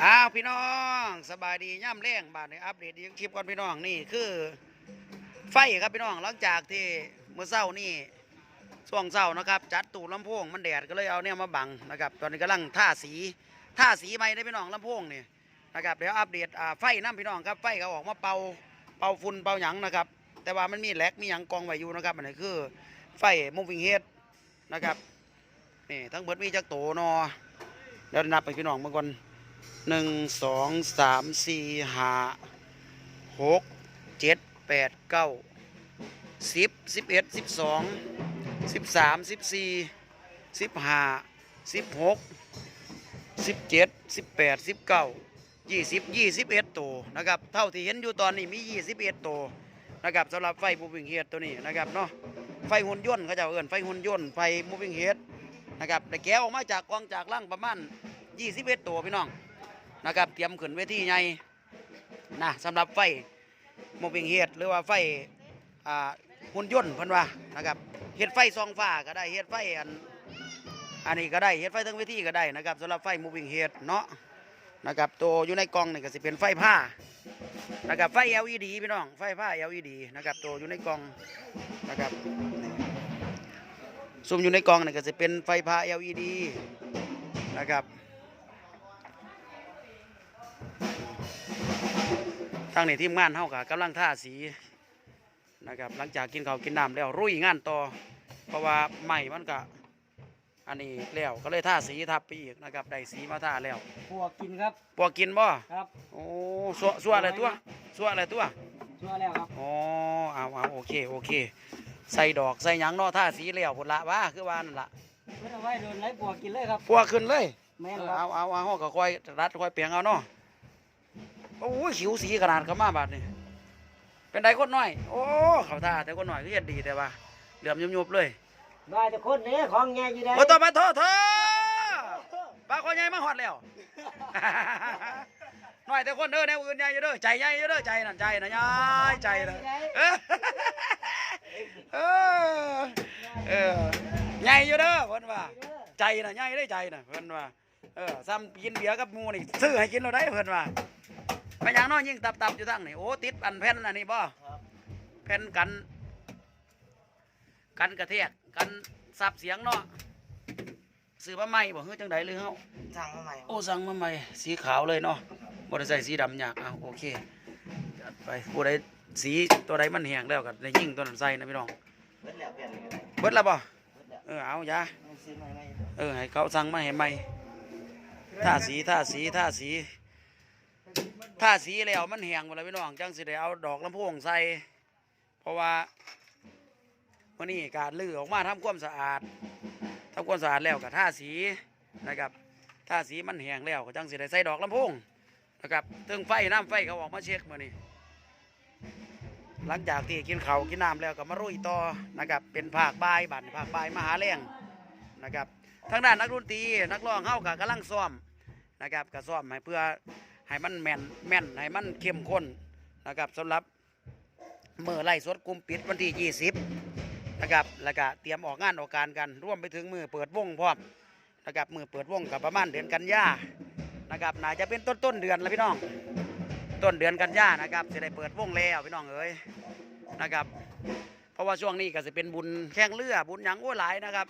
อ้าวพี่น้องสบายดีย่ำแรงบาทในอัปเดตอีกคลิปก่อนพี่น้องนี่คือ ไฟครับพี่น้องหลังจากที่เมื่อเช้านี่ช่วงเช้านะครับ จัดตู้ลำโพงมันแดดก็เลยเอาเนี่ยมาบังนะครับ ตอนนี้กำลังท่าสีท่าสีใหม่ได้พี่น้องลำโพงนี่นะครับเดี๋ยวอัปเดตไฟน้ำพี่น้องครับไฟเขาออกมาเป่าเป่าฝุ่นเป่าหยังนะครับ แต่ว่ามันมีแหลกมีหยังกองไว้อยู่นะครับอันนี้คือ ไฟ moving head นะครับนี่ทั้งเบิดมีจักโตนอเดี๋ยวนับไปพี่น้องเมื่อก่อน หนึ่งสองสามสี่ห้าหกเจ็ดแปดเก้าสิบสิบเอ็ดสิบสองสิบสามสิบสี่สิบห้าสิบหกสิบเจ็ดสิบแปดสิบเก้ายี่สิบยี่สิบเอ็ดตัวนะครับ เท่าที่เห็นอยู่ตอนนี้มียี่สิบเอ็ดตัวนะครับสำหรับไฟมูวิ่งเฮดตัวนี้นะครับเนาะไฟหุ่นยนต์เขาจะเอื่นไฟหุ่นยนต์ไฟมูวิ่งเฮดนะครับแต่แกออกมาจากกองจากล่างประมาณยี่สิบเอ็ดตัวพี่น้อง นะครับ เตรียมขึ้นเวทีใหญ่นะสำหรับไฟโมบิงเฮดหรือว่าไฟหุ่นยนต์พิ่นว่านะครับเฮ็ดไฟซองฟ้าก็ได้เฮ็ดไฟอันอันนี้ก็ได้เฮ็ดไฟทั้งเวทีก็ได้นะครับสำหรับไฟโมบิงเฮดเนาะนะครับตัวอยู่ในกล่องนี่ก็สิเป็นไฟผ้านะครับไฟ LED พี่น้องไฟผ้า LED นะครับตัวอยู่ในกล่องนะครับซุ่มอยู่ในกล่องนี่ก็จะเป็นไฟผ้า LED นะครับ ทางนี้ทีมงานเฮากะกำลังท่าสีนะครับหลังจากกินข้าวกินน้ำแล้วรุ่ยงานต่อ เพราะว่าใหม่มันก็อันนี้แล้วก็เลยท่าสีทับไปอีกนะครับได้สีมาท่าแล้วพวกกินครับปวกกินบ่ครับโอ้สัวสัวอะไรตัวสัวอะไรตัวชัวร์แล้วครับอ๋อเอาเอาโอเคโอเค ใส่ดอกใส่หยังเนาะท่าสีแล้วพุ่นละว่าคือว่านั่นละเพื่อเอาไว้โดนไล่พวกกินเลยครับปวกขึ้นเลย แม่นเออครัเอาบเอาเอาเอาก็ค่อยรัดค่อยเปลียงเอาเนาะ โอ้ยขิวสีขนาดเขามาบาดนี่เป็นไดคนน้อย โอ้เขาท่าแต่คนน้อยก็เฮ็ดดีแต่ว่าเหลื่อมยุบๆเลยได้แต่คนนี้ของแง่อยู่ได้โอ้ต่อมาโทษเถอะปลาคนใหญ่มาหอดแล้วน้อยแต่คนเด้อแนวอื่นใหญ่อยู่เด้อใจใหญ่อยู่เด้อใจนั่นใจนะยายใจนะเออเออเออใหญ่อยู่เด้อเพิ่นว่า ใจน่ะใหญ่ได้ใจน่ะเพิ่นว่าเออซ้ำกินเบียร์กับหมูนี่ซื้อให้กินเราได้เพิ่นว่า ไปอย่างน้อยยิ่งตับๆอยู่ทั้งนี่โอ้ติดอันแผ่นอันนี้บ่แผ่นกัน กันกระเทกกันซับเสียงเนาะซื้อมาใหม่บ่เฮ้ยจังไดหรือเฮาสั่งมาใหม่โอ้สั่งมาใหม่สีขาวเลยเนาะบ่ได้ใส่สีดำยากอะโอเคจัดไปผู้ใดสีตัวใดมันแห้งแล้วก็ได้ยิ่งตัวนั้นใส่นะพี่น้องเบิดแล้วเปลี่ยนเลยก็ได้เบิดแล้วบ่เบิดแล้วเออเอาอย่าเอาซื้อใหม่ใหม่เออให้เขาสั่งมาให้ใหม่ท่าสีท่าสีท่าสี ท่าสีแล้วมันแห้งหมดแล้วพี่น้องจังสิได้เอาดอกลำโพงใส่ เพราะว่าวันนี้การลื้อออกมาทำความสะอาดทำความสะอาดแล้วก็ท่าสีนะครับท่าสีมันแห้งแล้วก็จังสิได้ใส่ดอกลำโพงนะครับถึงไฟน้ำไฟเขาออกมาเช็คมื่อนี้หลังจากที่กินเขาวกินน้ำแล้วก็มารุยต่อนะครับเป็นภาคบ่ายบันภาคบ่ายมหาแรงนะครับทางด้านนักดนตรีนักร้องเฮากับกำลังซ้อมนะครับก็ซ้อมให้เพื่อ ให้มันแม่นแม่นให้มันเข้มข้นนะครับสำหรับเมื่อไล่สดกลุ่มปิดวันที่ 20นะครับแล้วก็เตรียมออกงานออกการกันร่วมไปถึงมือเปิดวงพร้อมนะครับมือเปิดวงกับประมาณเดือนกันยานะครับน่าจะเป็นต้นต้นเดือนแล้วพี่น้อง ต้นเดือนกันยานะครับจะได้เปิดวงแล้วพี่น้องเอ้ยนะครับ เพราะว่าช่วงนี้ก็จะเป็นบุญแข่งเรือบุญหยังโอ้หลายนะครับ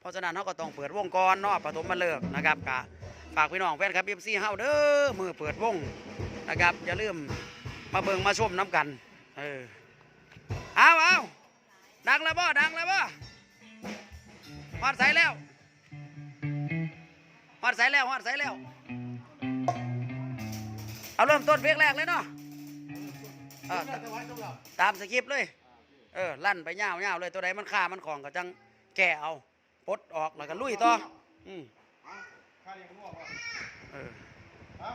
เพราะฉะนั้นเขาก็ต้องเปิดวงก่อนเนาะปฐมมาเลิกนะครับกะ ฝากพี่น้องแฟนครับเอฟซีเฮาเด้อมือเปิดวงนะครับอย่าลืมมาเบิ่งมาชมน้ำกัน เออเอาเอาดังแล้วบ่ดังแล้วบ่ฮอดใสแล้วฮอดใสแล้วฮอดใสแล้ว เอาเริ่มต้นเพลงแรกเลยเนาะเออตามสคริปต์เลย เออลั่นไปยาวๆเลยตัวใดมันฆ่ามันของก็จังแก่เอาปลดออกแล้วก็ลุยต่ออืม ใครง่วงวะเออฮะ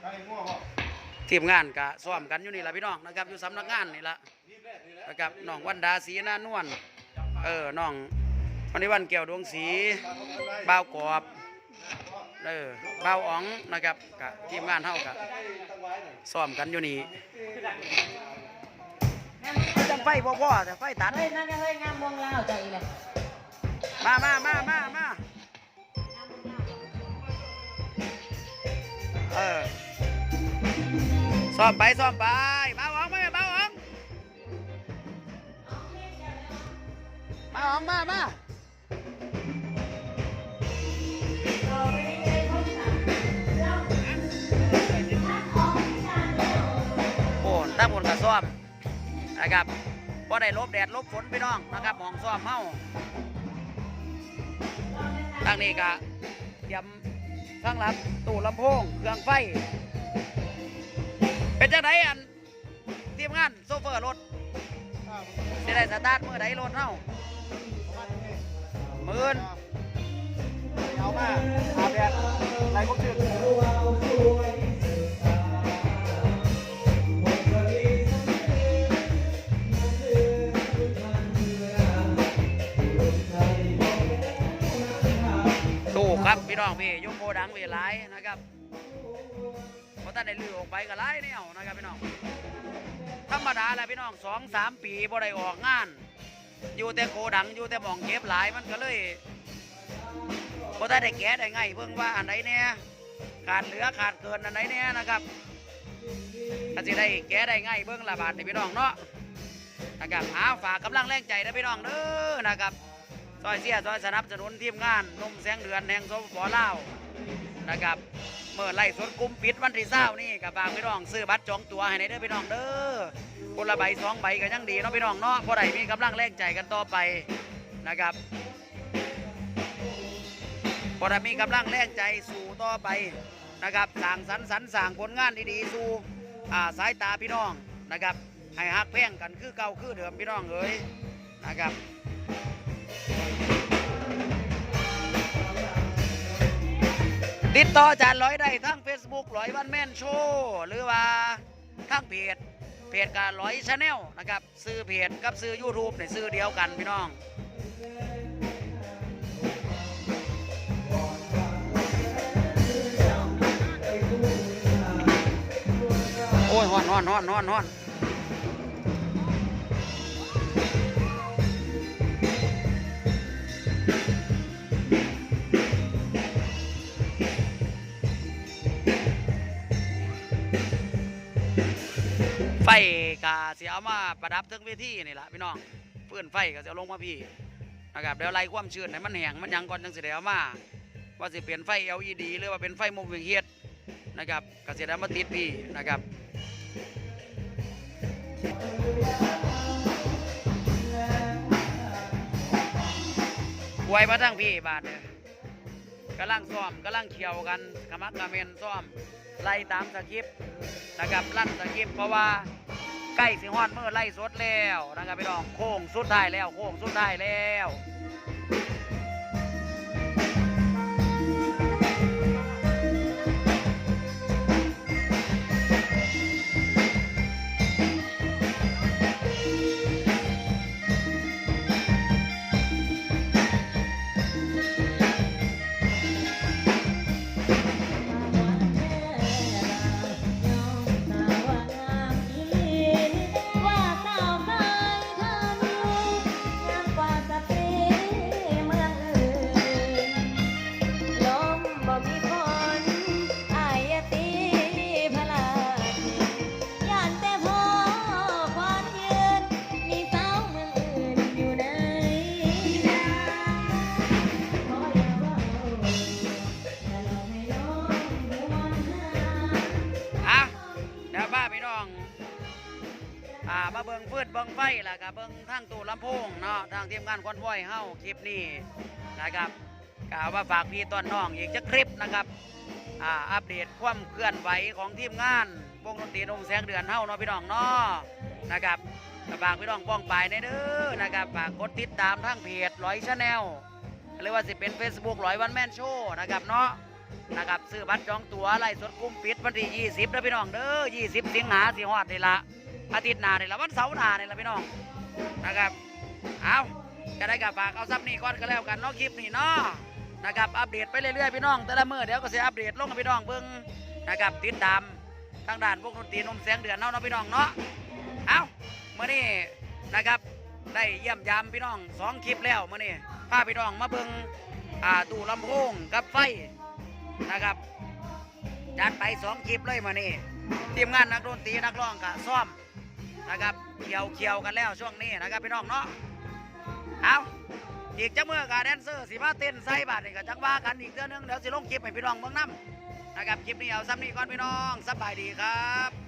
ใครง่วงวะทีมงานก็ซ้อมกันอยู่นี่แหละพี่น้องนะครับ อยู่สำนักงานนี่ละนะครับน้องวันดาศรีนานวลเออน้องวันนี้วันเกี่ยวดวงศรีบ่าวกอบเออบ่าวอ๋องนะครับกับทีมงานเฮากับซ้อมกันอยู่นี่จังไฟบ่พอแต่ไฟตัดเฮ้ยนั่นเฮ้ยงามมองลาวใจเลยมามามามามา เออซ้อมไปซ้อมไปมาหวังมามาหวังมาหวังมามาโอ้ตั้งบนกับซ้อมนะครับพอได้ลบแดดลบฝนพี่น้องนะครับห้องซ้อมเฮาทางนี้ก็เตรียม ทั้งรับตู้ลำโพงเครื่องไฟ เป็นจังไดอันทีมงานโซเฟอร์รถจะได้สตาร์ทมือใดรถเฮาหมื่นเอามาอาแดดไรก็ชื่อถูครับพี่น้องพี่ยกโก ดังพี่หลายนะครับเพราะท่านได้ลือออกไปก็หลายแนวนะครับพี่น้องธรรมดาแหละพี่น้องสองสามปีบ่ได้ออกงาน อยู่แต่โกดังอยู่แต่หมองเก็บหลายมันก็เลยเพราะท่านได้แก้ได้ไงเพิ่งว่าอันไหนเนี่ยขาดเหลือขาดเกินอันไหนเนี่ยนะครับก็จะได้แก้ได้ไงเบิ่งละบาทนี่พี่น้องเนาะนะครับหาฝากกำลังแรงใจนะพี่น้องเด้อนะครับ ซอยเสียซอยสนับสนุนทีมงานนมแสงเดือนแห่งสปปลานะครับเมื่อไล่สวนกลุ่มปิดวันที่เศร้านี่กับฝากพี่น้องซื้อบัตรจองตั๋วให้ในเด้อพี่น้องเด้อคนละใบสองใบก็ยังดีเนาะพี่น้องเนาะพราะใดมีกำลังแรงใจกันต่อไปนะครับพราะใดมีกำลังแรงใจสู่ต่อไปนะครับสร้างสรรสรรสร้างผลงานดีๆสู่สายตาพี่น้องนะครับให้ฮักแพงกันคือเก่าคือเดิมพี่น้องเอ้ยนะครับ ติดต่ออาจารย์ร้อยได้ทั้ง Facebook ร้อยวันแม่นโชว์หรือว่าทั้งเพจเพจกับร้อยชาแนลนะครับ ซื้อเพจกับซื้อ YouTube ในซื้อเดียวกันพี่น้องโอ้ยฮอนฮอนฮอนฮอนฮอน กาเสียเอามาประดับถึงเวทีนี่แหละพี่น้องเพื่อนไฟก็จะลงมาพี่นะครับเดี๋ยวไล่ความชื้นให้มันแห้งมันยังก่อนจังสิได้เอามาว่าสิเปลี่ยนไฟ LED หรือว่าเป็นไฟโมบิงเฮดนะครับก็สิได้เอามาติดพี่นะครับไว้มาทั้งพี่บาทเนี่ยกำลังซ้อมกำลังเขียวกันกำมักกระเมนซ้อมไล่ตามสคริปต์นะครับลั่นสคริปต์เพราะว่า ใกล้สิฮอดเมื่อไล่สดแล้วนะครับพี่น้องโค้งสุดท้ายแล้วโค้งสุดท้ายแล้ว น้องอ่ามาเบิงฟืดเบิงไฟล่ะครับเบิงทางตู้ลำโพงเนาะทางทีมงานคอนวอยเฮาคลิปนี้นะครับกล่าวว่าฝากพี่ต้นน้องอีกจะคลิปนะครับอ่าอัปเดตความเคลื่อนไหวของทีมงานวงดนตรีนมแสงเดือนเฮาเนาะพี่น้องเนาะนะครับฝากพี่น้องป้องไปในเด้อนะครับฝากกดติดตามทางเพจร้อยชาแนลหรือว่าสิเป็น Facebook ร้อยวันแมนโชว์นะครับเนาะ นะครับซื้อบัตรจองตั๋วไล่สดกุ้มปิดวันที่ 20นะพี่น้องเด้อ20 สิงหาสิฮอดนี่ละอาทิตย์หน้านี่ละวันเสาร์หน้านี่ละพี่น้องนะครับเอาจะได้กับฝากเอาซับนี่ก่อนก็แล้วกันเนาะคลิปนี่เนาะนะครับอัปเดตไปเรื่อยๆพี่น้องแต่ละมื้อเดี๋ยวก็จะอัปเดตลงให้พี่น้องเบิ่งนะครับติดตามทางด้านพวกดนตรีนมแสงเดือนเนาะเนาะพี่น้องเนาะเอาเมื่อนี้นะครับได้เยี่ยมยามพี่น้องสองคลิปแล้วเมื่อนี้พาพี่น้องมาเบิ่งอ่าตู้ลำโพงกับไฟ นะครับ จัดไปสองคลิปเลยมานี่ทีมงานนักดนตรีนักร้องกะซ้อมนะครับเขียวเขียวกันแล้วช่วงนี้นะครับพี่น้องเนาะเอาอีกจะเมื่อกาแดนเซอร์สีมาเต้นใส่บาทนี่ก็จักว่ากันอีกเรื่องนึงเดี๋ยวสิลงคลิปให้พี่น้องเบิ่งน้ำนะครับคลิปนี้เอาซ้ำนี้ก่อนพี่น้องสบายดีครับ